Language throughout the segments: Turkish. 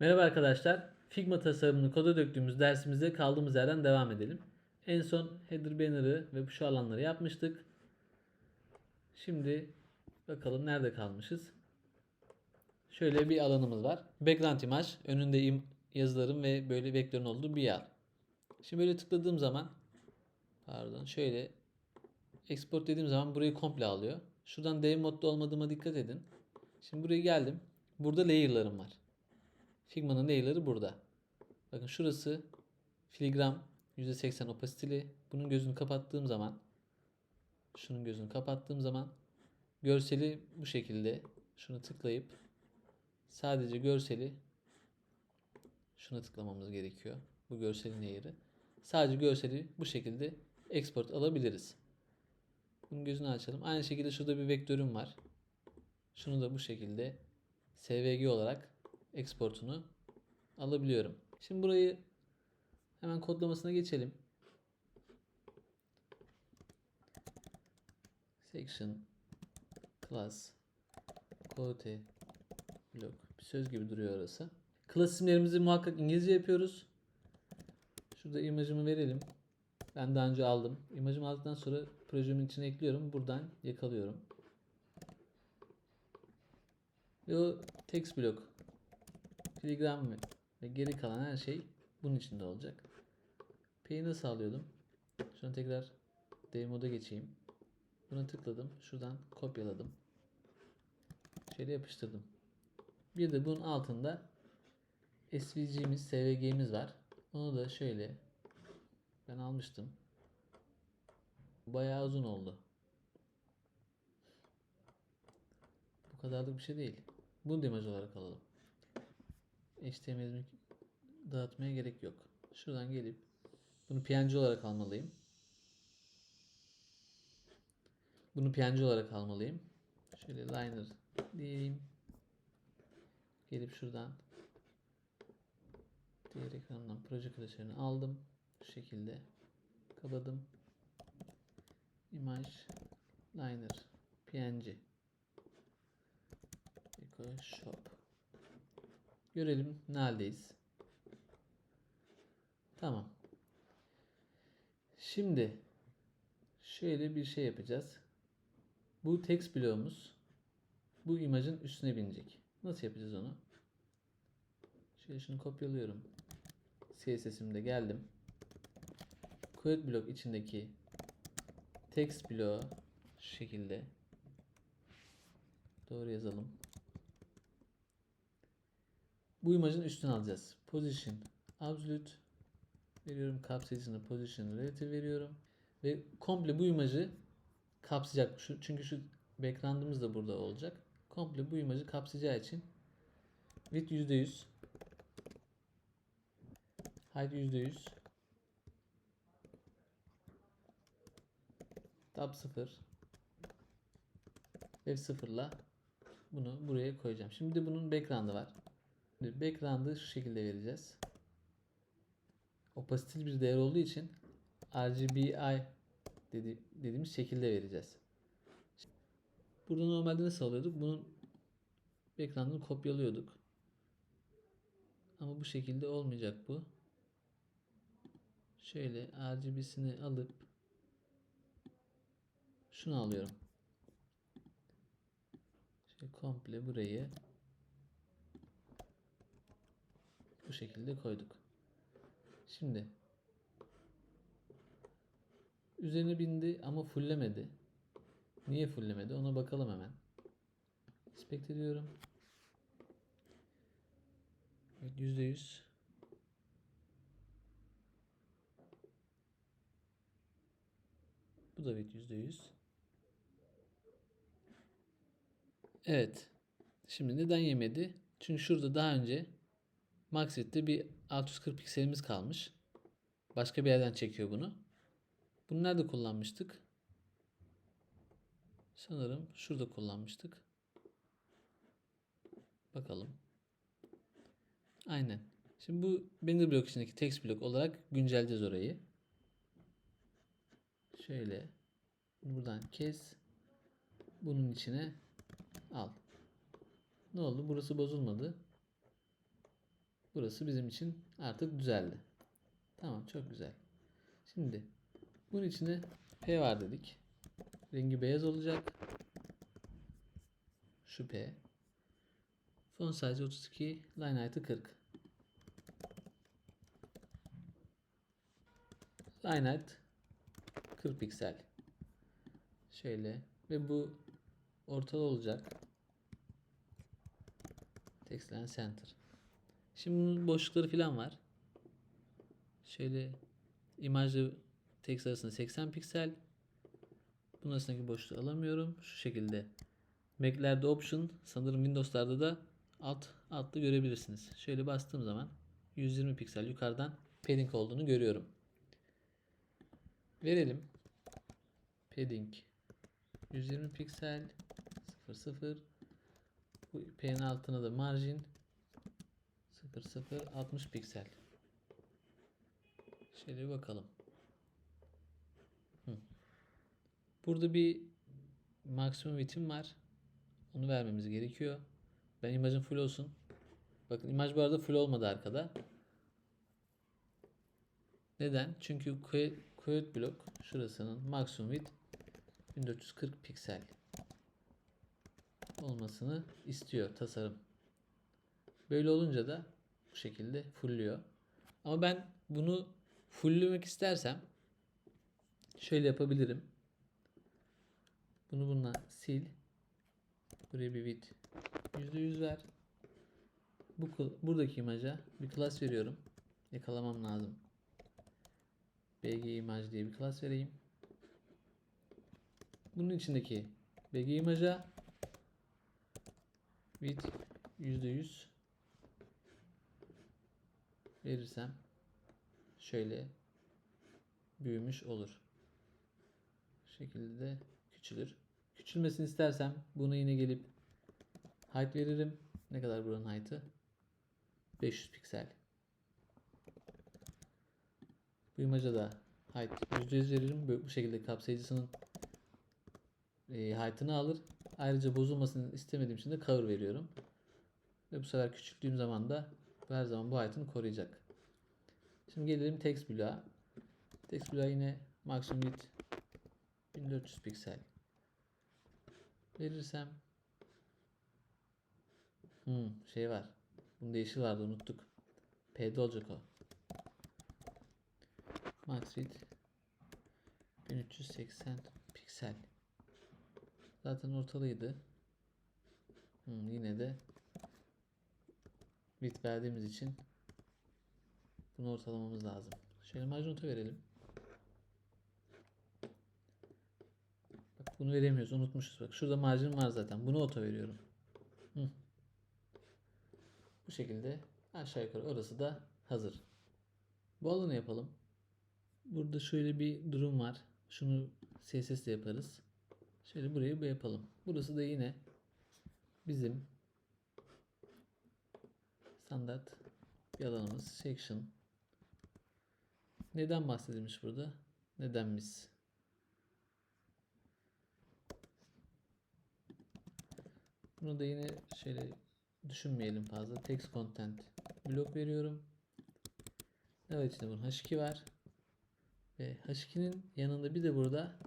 Merhaba arkadaşlar. Figma tasarımını koda döktüğümüz dersimize kaldığımız yerden devam edelim. En son header banner'ı ve şu alanları yapmıştık. Şimdi bakalım nerede kalmışız. Şöyle bir alanımız var. Background imaj, önünde im- yazıların ve böyle vektörün olduğu bir yer. Şimdi böyle tıkladığım zaman pardon şöyle export dediğim zaman burayı komple alıyor. Şuradan dev modda olmadığıma dikkat edin. Şimdi buraya geldim. Burada layer'larım var. Figma'nın layer'ları burada. Bakın şurası filigram %80 opaciteli. Bunun gözünü kapattığım zaman şunun gözünü kapattığım zaman görseli bu şekilde şunu tıklayıp sadece görseli şuna tıklamamız gerekiyor. Bu görselin layer'ı. Sadece görseli bu şekilde export alabiliriz. Bunun gözünü açalım. Aynı şekilde şurada bir vektörüm var. Şunu da bu şekilde SVG olarak exportunu alabiliyorum. Şimdi burayı hemen kodlamasına geçelim. Section class quote blok bir söz gibi duruyor orası. Class isimlerimizi muhakkak İngilizce yapıyoruz. Şurada imajımı verelim. Ben daha önce aldım. İmajımı aldıktan sonra projemin içine ekliyorum. Buradan yakalıyorum. Ve o text blok filigram ve, geri kalan her şey bunun içinde olacak. P'yi nasıl alıyordum? Şunu tekrar dev moda geçeyim. Buna tıkladım. Şuradan kopyaladım. Şöyle yapıştırdım. Bir de bunun altında SVG'miz, SVG'miz var. Onu da şöyle ben almıştım. Bayağı uzun oldu. Bu kadarlık bir şey değil. Bunu da imaj olarak alalım. HTML'imi dağıtmaya gerek yok. Şuradan gelip bunu PNG olarak almalıyım. Bunu PNG olarak almalıyım. Şöyle liner diyeyim. Gelip şuradan diğer ekrandan proje klasörünü aldım. Bu şekilde kapadım. Image liner png Eco shop Görelim ne haldeyiz. Tamam. Şimdi şöyle bir şey yapacağız. Bu text bloğumuz bu imajın üstüne binecek. Nasıl yapacağız onu? Şöyle şunu kopyalıyorum. CSS'imde geldim. Query blok içindeki text bloğu şu şekilde doğru yazalım. Bu imajın üstüne alacağız. Position absolute veriyorum. Kapsayıcısına position relative veriyorum. Ve komple bu imajı kapsayacak. Şu, çünkü şu background'ımız da burada olacak. Komple bu imajı kapsayacağı için width %100 height %100 tab 0 F0 ile bunu buraya koyacağım. Şimdi bunun background'ı var. Background'ı şu şekilde vereceğiz. Opacity bir değer olduğu için RGBI dedi, dediğimiz şekilde vereceğiz. Burada normalde nasıl alıyorduk? Bunun background'ını kopyalıyorduk. Ama bu şekilde olmayacak bu. Şöyle RGB'sini alıp şunu alıyorum. Şöyle komple burayı bu şekilde koyduk. Şimdi üzerine bindi ama fulllemedi. Niye fulllemedi? Ona bakalım hemen. Inspect ediyorum. Evet, %100 Bu da bit %100. Evet. Şimdi neden yemedi? Çünkü şurada daha önce Maxit'te bir 640 pikselimiz kalmış. Başka bir yerden çekiyor bunu. Bunu nerede kullanmıştık? Sanırım şurada kullanmıştık. Bakalım. Aynen. Şimdi bu banner blok içindeki text blok olarak güncelleyeceğiz orayı. Şöyle buradan kes. Bunun içine al. Ne oldu? Burası bozulmadı. Burası bizim için artık düzeldi. Tamam çok güzel. Şimdi bunun içine P var dedik. Rengi beyaz olacak. Şu P. Font size 32, line height'ı 40. Line height 40 piksel. Şöyle ve bu ortalı olacak. Textline center. Şimdi boşlukları falan var. Şöyle imajla text arasında 80 piksel. Bunun arasındaki boşluğu alamıyorum. Şu şekilde. Mac'lerde option sanırım Windows'larda da alt altta görebilirsiniz. Şöyle bastığım zaman 120 piksel yukarıdan padding olduğunu görüyorum. Verelim. Padding 120 piksel 00 bu P'nin altına da margin 00 60 piksel. Şöyle bir bakalım. Hı. Burada bir maksimum bitim var. Onu vermemiz gerekiyor. Ben imajım full olsun. Bakın imaj bu arada full olmadı arkada. Neden? Çünkü Query blok şurasının maksimum width 1440 piksel olmasını istiyor tasarım. Böyle olunca da şekilde fullüyor. Ama ben bunu fulllemek istersem şöyle yapabilirim. Bunu bununla sil. Buraya bir width %100 ver. Bu buradaki imaja bir class veriyorum. Yakalamam lazım. bg imaj diye bir class vereyim. Bunun içindeki bg imaja width %100 verirsem şöyle büyümüş olur. Bu şekilde küçülür. Küçülmesini istersem bunu yine gelip height veririm. Ne kadar buranın height'ı? 500 piksel. Bu imaja da height %100 veririm. Bu şekilde kapsayıcısının e, height'ını alır. Ayrıca bozulmasını istemediğim için de cover veriyorum. Ve bu sefer küçülttüğüm zaman da her zaman bu height'ını koruyacak. Şimdi gelelim text bloğa. Text bloğa yine maksimum width 1400 piksel verirsem hmm, şey var. Bunun değişi vardı unuttuk. P'de olacak o. Max width 1380 piksel. Zaten ortalıydı. Hmm, yine de bit verdiğimiz için bunu ortalamamız lazım. Şöyle margin auto verelim. Bak bunu veremiyoruz. Unutmuşuz. Bak şurada margin var zaten. Bunu auto veriyorum. Hı. Bu şekilde aşağı yukarı orası da hazır. Bu alanı yapalım. Burada şöyle bir durum var. Şunu CSS ile yaparız. Şöyle burayı bu yapalım. Burası da yine bizim standart bir alanımız. Section. Neden bahsedilmiş burada? Nedenimiz. Bunu da yine şöyle düşünmeyelim fazla. Text content blok veriyorum. Evet içinde bunun H2 var. Ve H2'nin yanında bir de burada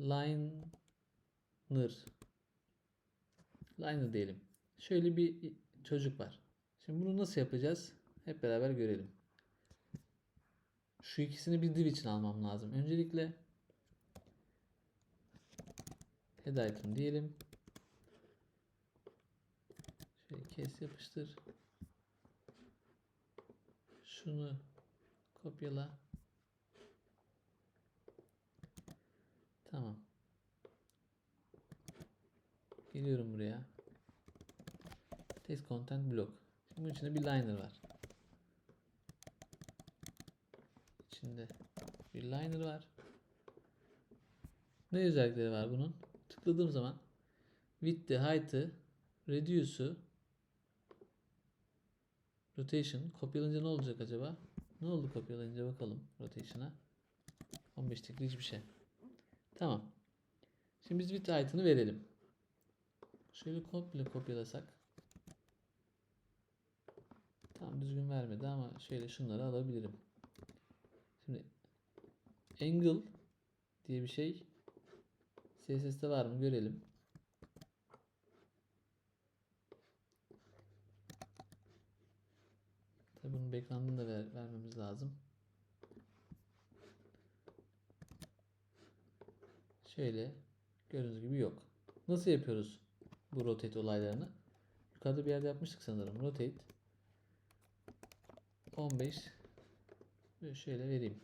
liner liner diyelim. Şöyle bir çocuk var. Şimdi bunu nasıl yapacağız? Hep beraber görelim. Şu ikisini bir div için almam lazım. Öncelikle head item diyelim. Şöyle kes yapıştır. Şunu kopyala. Tamam. Geliyorum buraya. Text content block. Bunun içinde bir liner var. İçinde bir liner var. Ne özellikleri var bunun? Tıkladığım zaman width'i, height'ı, reduce'u, rotation kopyalayınca ne olacak acaba? Ne oldu kopyalayınca bakalım rotation'a. 15 degree hiçbir şey. Tamam. Şimdi biz width height'ını verelim. Şöyle komple kopyalasak. düzgün vermedi ama şöyle şunları alabilirim. Şimdi angle diye bir şey CSS'de var mı görelim. Tabii bunun background'ını da ver- vermemiz lazım. Şöyle gördüğünüz gibi yok. Nasıl yapıyoruz bu rotate olaylarını? Yukarıda bir yerde yapmıştık sanırım. Rotate 15 ve şöyle vereyim.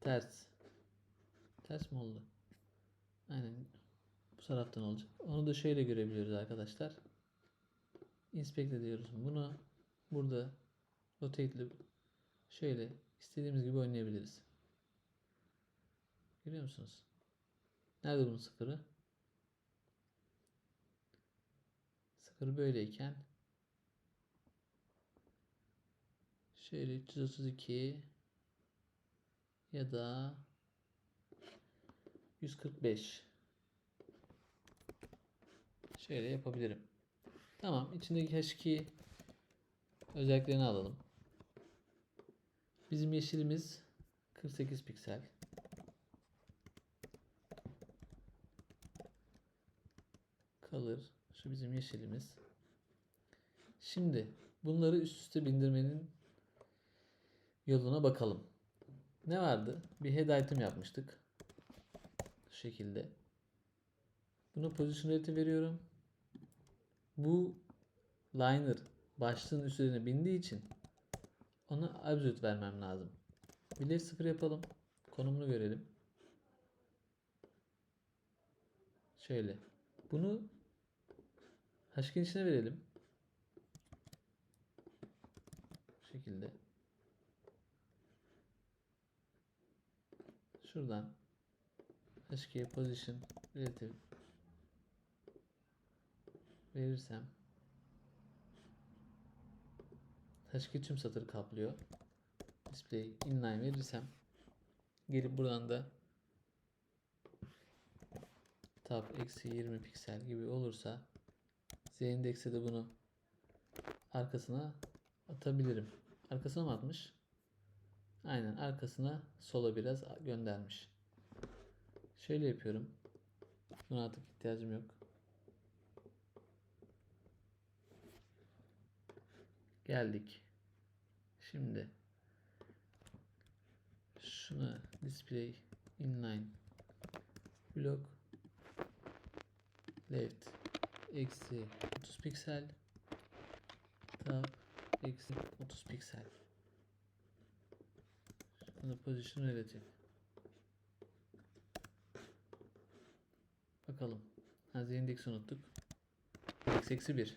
Ters. Ters mi oldu? Aynen. Bu taraftan olacak. Onu da şöyle görebiliyoruz arkadaşlar. Inspect ediyoruz bunu. Burada rotate'li şöyle istediğimiz gibi oynayabiliriz. Görüyor musunuz? Nerede bunun sıfırı? Sıfır böyleyken şöyle 332 ya da 145 şöyle yapabilirim. Tamam içindeki H2 özelliklerini alalım. Bizim yeşilimiz 48 piksel. Kalır. Şu bizim yeşilimiz. Şimdi bunları üst üste bindirmenin yoluna bakalım. Ne vardı? Bir head item yapmıştık. Şu şekilde. Buna position rate'i veriyorum. Bu liner başlığın üstüne bindiği için ona absolute vermem lazım. Bir 0 yapalım. Konumunu görelim. Şöyle. Bunu Haşkin içine verelim. Bu şekilde. Şuradan H2'ye position relative verirsem H2 tüm satırı kaplıyor. Display inline verirsem gelip buradan da tab eksi 20 piksel gibi olursa Z indekse de bunu arkasına atabilirim. Arkasına mı atmış? Aynen arkasına sola biraz göndermiş. Şöyle yapıyorum. Buna artık ihtiyacım yok. Geldik. Şimdi şunu display inline block left eksi 30 piksel. Tab eksi 30 piksel. Şunu position relative bakalım. Ha z indeksi unuttuk. X eksi 1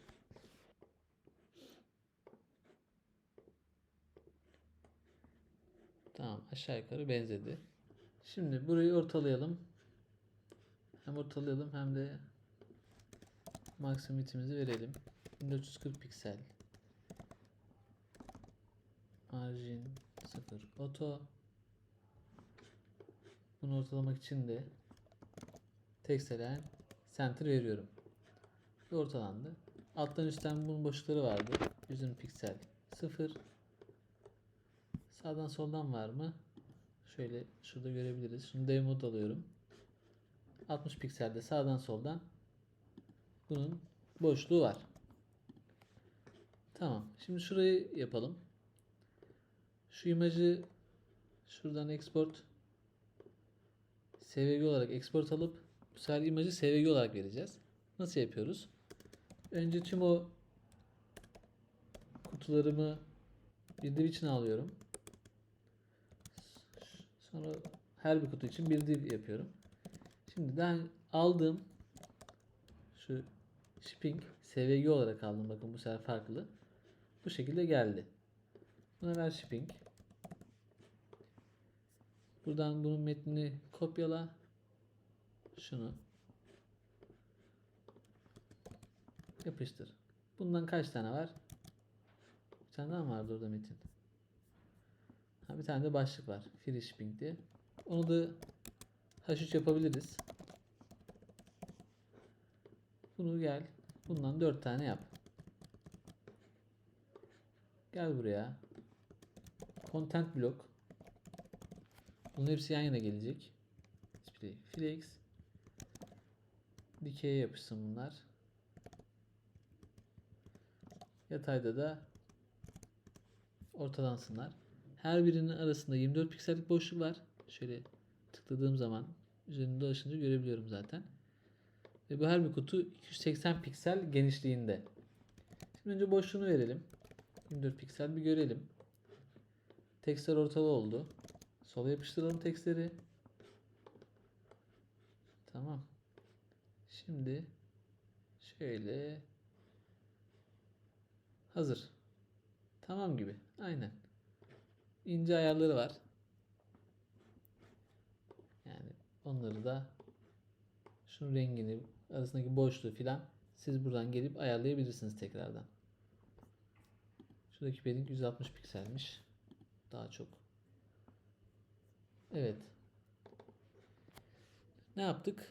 tamam aşağı yukarı benzedi. Şimdi burayı ortalayalım. Hem ortalayalım hem de maksimum bitimizi verelim. 1440 piksel. Margin 0 auto. Bunu ortalamak için de textelen center veriyorum. Ve ortalandı. Alttan üstten bunun boşlukları vardı. 120 piksel 0. Sağdan soldan var mı? Şöyle şurada görebiliriz. Dev mod alıyorum. 60 pikselde sağdan soldan bunun boşluğu var. Tamam. Şimdi şurayı yapalım. Şu imajı şuradan export SVG olarak export alıp bu sefer imajı SVG olarak vereceğiz. Nasıl yapıyoruz? Önce tüm o kutularımı bir div içine alıyorum. Sonra her bir kutu için bir div yapıyorum. Şimdi ben aldığım şu shipping SVG olarak aldım. Bakın bu sefer farklı. Bu şekilde geldi. Buna ver shipping. Buradan bunun metnini kopyala. Şunu. Yapıştır. Bundan kaç tane var? Bir tane daha mı vardı orada metin? Ha, bir tane de başlık var. Free shipping diye. Onu da H3 yapabiliriz. Bunu gel. Bundan 4 tane yap. Gel buraya. Content block. Bunun hepsi yan yana gelecek. Display flex. Dikeye yapışsın bunlar. Yatayda da ortalansınlar. Her birinin arasında 24 piksellik boşluk var. Şöyle tıkladığım zaman üzerinde dolaşınca görebiliyorum zaten. Ve bu her bir kutu 280 piksel genişliğinde. Şimdi önce boşluğunu verelim. 24 piksel bir görelim. Tekstler ortalı oldu. Sola yapıştıralım tekstleri. Tamam. Şimdi şöyle hazır. Tamam gibi. Aynen. İnce ayarları var. Yani onları da şunun rengini arasındaki boşluğu filan siz buradan gelip ayarlayabilirsiniz tekrardan. Şuradaki padding 160 pikselmiş. Daha çok. Evet. Ne yaptık?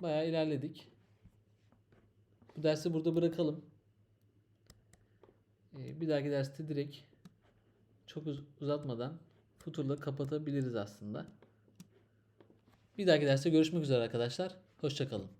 Bayağı ilerledik. Bu dersi burada bırakalım. Ee, bir dahaki derste direkt çok uz- uzatmadan Futur'la kapatabiliriz aslında. Bir dahaki derste görüşmek üzere arkadaşlar. Hoşçakalın.